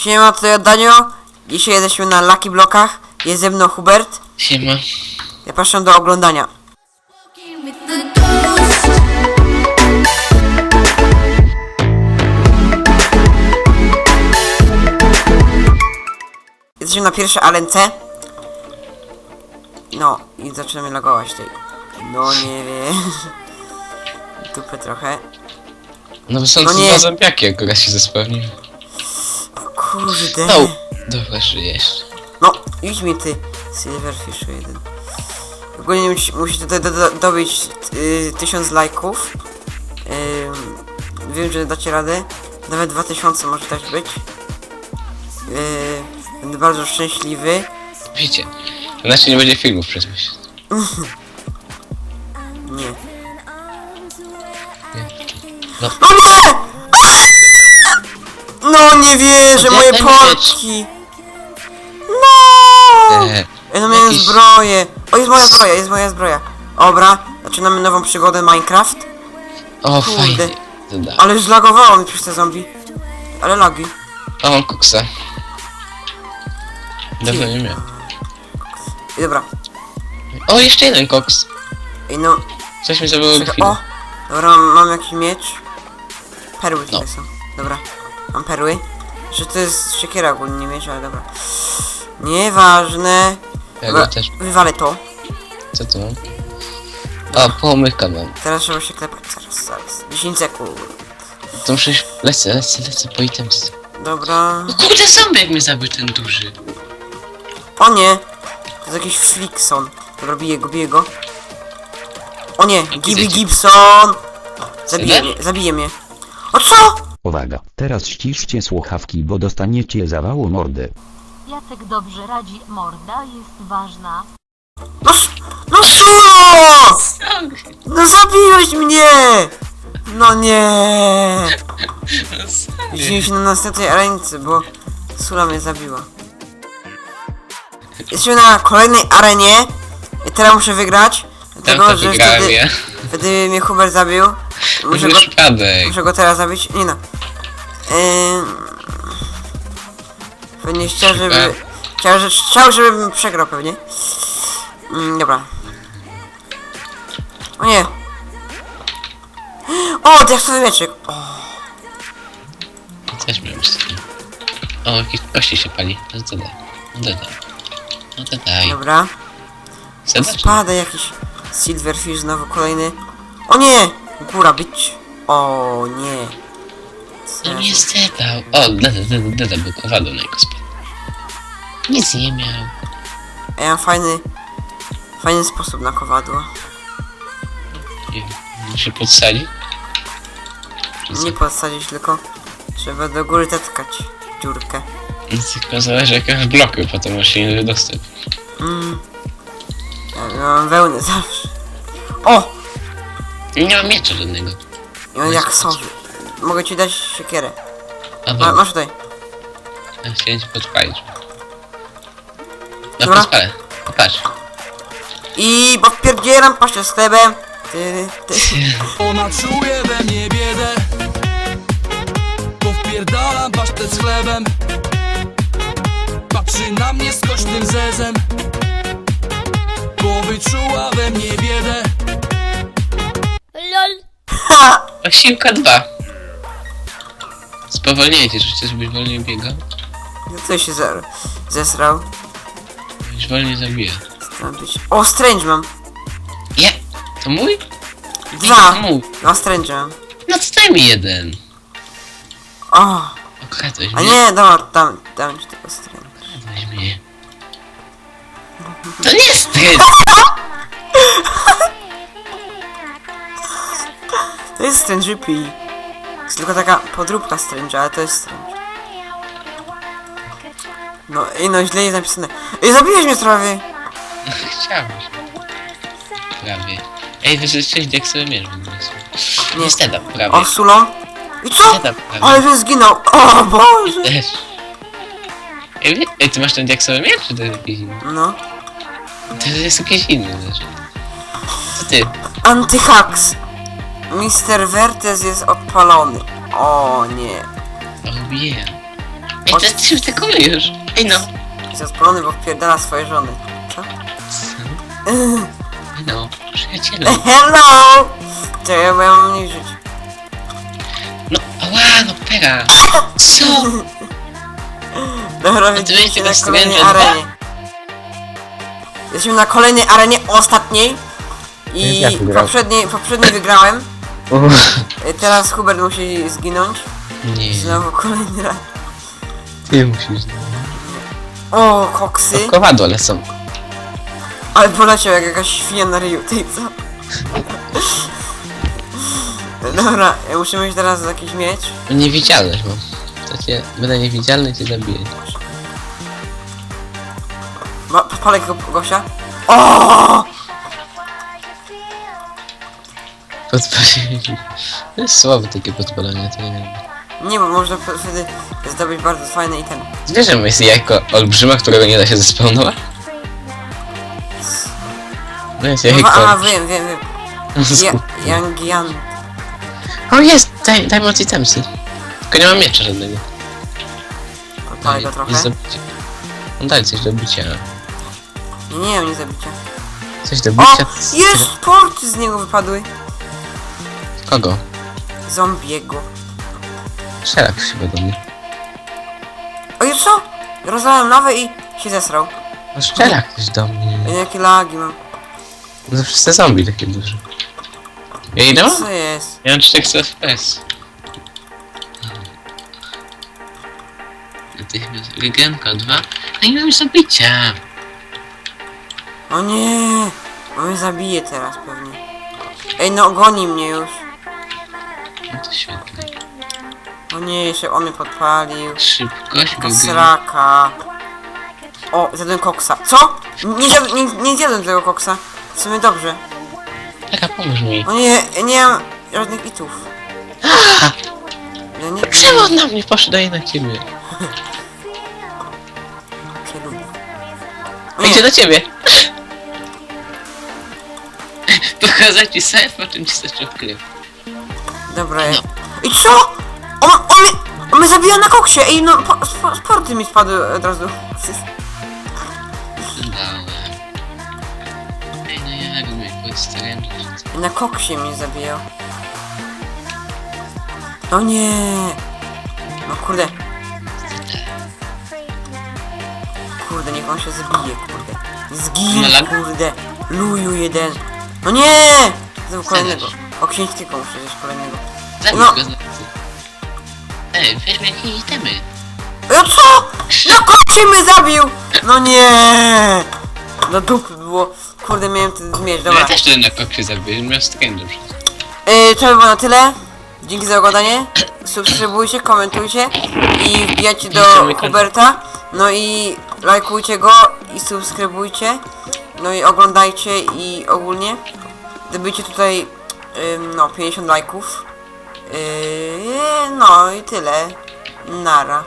Siema, to ja Danio. Dzisiaj jesteśmy na Lucky Blockach. Jest ze mną Hubert. Siema. Zapraszam do oglądania. Jesteśmy na pierwszej arence. No i zaczynamy logować tej. No nie wiem. Dupę trochę. No są No no nie. dwa zombiaki akurat się zespewnił. O kurde. No. Dobra, żyjesz. No, idź mi ty. Silverfish jeden. Ogólnie musi, musi tutaj do, do, dobić y, tysiąc lajków. Ym, wiem, że dacie radę. Nawet 2000 może też być. Yy, będę bardzo szczęśliwy. Wiecie. Inaczej nie będzie filmów przez miesiąc. Nie. No. No nie! No nie wierzę, moje tak portki! No! Ej, no miałem Jakiś- zbroję. O, jest moja zbroja, jest moja zbroja. Dobra, zaczynamy nową przygodę Minecraft. o, Kurde. fajnie. Doda. Ale zlagowało mi przez te zombie. Ale lagi. O, mam. Dawno nie miałem. I dobra. O, jeszcze jeden koks. Ej, no. Coś mi zabrało czekaj, chwilę. O! Dobra, mam, mam jakiś miecz. Perły tutaj No. są. Dobra. Mam perły. Że to jest siekiera ogólnie, nie miecz, ale dobra. Nieważne. Ja go też. wywalę to. Co tu mam? O, pomyka mam. Teraz trzeba się klepać. Zaraz, zaraz. 10 sekund. To muszę iść... Lecę, lecę, lecę po items. Dobra. O kurde, zombiak mnie zabił ten duży. O nie! To jest jakiś Flickson. Dobra, biję go, biję go. O nie! Gibby? Gibson! Zabije mnie, zabije mnie. O co? Uwaga, teraz ściszcie słuchawki, bo dostaniecie zawału mordę. Jacek dobrze radzi, morda jest ważna. No, s- no Sulo! No zabiłeś mnie! No nie! Widzimy się na następnej arence, bo Sula mnie zabiła. Jesteśmy na kolejnej arenie. I teraz muszę wygrać. Dlatego, to że wygrałem wtedy, ja. wtedy mnie Hubert zabił. Muszę go, Przypadek. muszę go teraz zabić. Nie no. Ym... Pewnie chciał, żeby... Chciał, że, chciał, żebym przegrał pewnie. Mm, dobra. O nie. O, diaksowy mieczek. O, Też miałem z tym. O, jakieś kości się pali. No to daj. No to daj. No to daj. dobra. Spada jakiś silverfish znowu kolejny. O nie! Góra być. O nie. No nie zdedał. O, deda, deda, deda był kowadą na jego spadł. Nic nie miał. Ja mam fajny... Fajny sposób na kowadło. I się podsadzi. Nie podsadzić, tylko trzeba do góry tetkać dziurkę. Tylko zależy jakie masz bloky, potem się nie wydostać. Mm. Ja, ja mam wełnę zawsze. O! Nie mam miecza żadnego. I on jak sowy. Mogę ci dać siekierę. A Ma, dobra, masz tutaj. ja chciałem ci podpalić. No Dobra. podpalę. Patrz. I bo wpierdzielam paście z chlebem. Ty, ty. Ona czuje we mnie biedę Bo wpierdalam pasztet z chlebem Patrzy na mnie skocznym zezem Bo wyczuła we mnie biedę O, siłka 2. Spowolnienie, że chcesz, żebyś wolniej biegał? No co się zer- zesrał? Żebyś wolniej zabija. Co być? O, strange mam. Nie! To mój? Dwa. Mój. No, strange mam. No to daj mi jeden. O, to a nie, dobra, dam, dam ci tego strange. Weźmie. To nie jest ty! To jest strange P. Jest tylko taka podróbka strange, ale to jest strange. No, i no, źle jest napisane. Ej, zabiłeś mnie prawie. Chciałbyś. Prawie. Ej, diaksowy miecz w ogóle. Nie. Nie steda, prawie. O, sulą. I co? Steda, prawie. Ale że zginął. O Boże. Też. Ej, wie- Ej, ty masz ten miecz, czy to jest jakiś inny? No. To jest jakiś inny rzecz. Co ty? Antyhaks. Mister Vertes jest odpalony. O nie. Oh yeah. Ej, to jesteśmy w takowy już. Ej no. Jest odpalony, bo wpierdala swoje żony. Co? Ej no, przyjaciele. Hello! Bo ja mam mniej żyć. No, ała, no pera. Co? Dobra, ty widzimy się na kolejnej Stranger arenie. Jesteśmy na kolejnej arenie, ostatniej. I Jak wygrał? poprzedniej, poprzedniej wygrałem. Y, Teraz Hubert musi zginąć. Nie, Znowu kolejny raz. ty musisz. O, koksy. Kowadło lecą. Ale poleciał jak jakaś świnia na ryju, tej co? Dobra, ja muszę mieć teraz jakiś miecz. Niewidzialność mam. Cię, będę niewidzialny i cię zabiję. Ma, podpalę go, Gosia. O! Podpalenie. To jest słabe takie podpalenie, to nie wiem. Nie, bo można wtedy zdobyć bardzo fajny item. Zwierzę jest jajko olbrzyma, którego nie da się zespawnować? No jest No, jajko. a, wiem, wiem, wiem. Ja, Yangian. O jest! Daj, daj moc itemsy. Tylko nie mam miecza żadnego. Podpalę go trochę. No daj coś do bicia. Nie, nie nie zabicia. Coś do O! bicia. Jest! Porty z niego wypadły. Kogo? Zombiego. Szelak chyba do mnie. Oj, co? Rozlałem lawę i się zesrał. No szczelak coś do mnie. Ej, jakie lagi mam. No to wszyscy zombie takie duże. Ja idę? Co jest? Ja mam 400 FPS. Natychmiast regenka 2. No i mam zabicia. O nie! On mnie zabije teraz pewnie. Ej, no goni mnie już. No to świetnie. O nie, jeszcze on mnie podpalił. Szybkość, Jaka regenka. sraka. O, zjadłem koksa. Co? Nie, zjadłem, nie, nie zjadłem tego koksa. W sumie dobrze. Taka pomóż mi. O nie, ja nie mam żadnych itów. Ja nie Czemu on na mnie poszedł, daje na ciebie? cię lubię. O Idzie nie, do ciebie. Pokazać ci sef, po czym ci zaczął krew. Dobra. Ja... I co? On, on, mnie, on mnie zabija na koksie. Ej, no, po, spo, sporty mi spadły od razu. Dałem. Ej, no jak mnie podstręczyć? Na koksie mnie zabijał. O nie. No kurde. Kurde, niech on się zabije, kurde. Zgin, Malak? kurde. Luju jeden. No nie! Znowu kolejnego. O księżskiego muszę wziąć kolejnego. Zabij No. go z nocy. Ej, weźmy jakieś itemy. No co? Na koksie mnie zabił! No nie! No dupy było. Kurde, miałem ten miecz, Ja dobra. też ten na koksie zabiję, miał strędę przecież. Yy, to by było na tyle. Dzięki za oglądanie. Subskrybujcie, komentujcie i wbijajcie do kanał. Huberta. No i lajkujcie go i subskrybujcie. No i oglądajcie i ogólnie. Dobijcie tutaj no 50 lajków. Yy, no i tyle. Nara.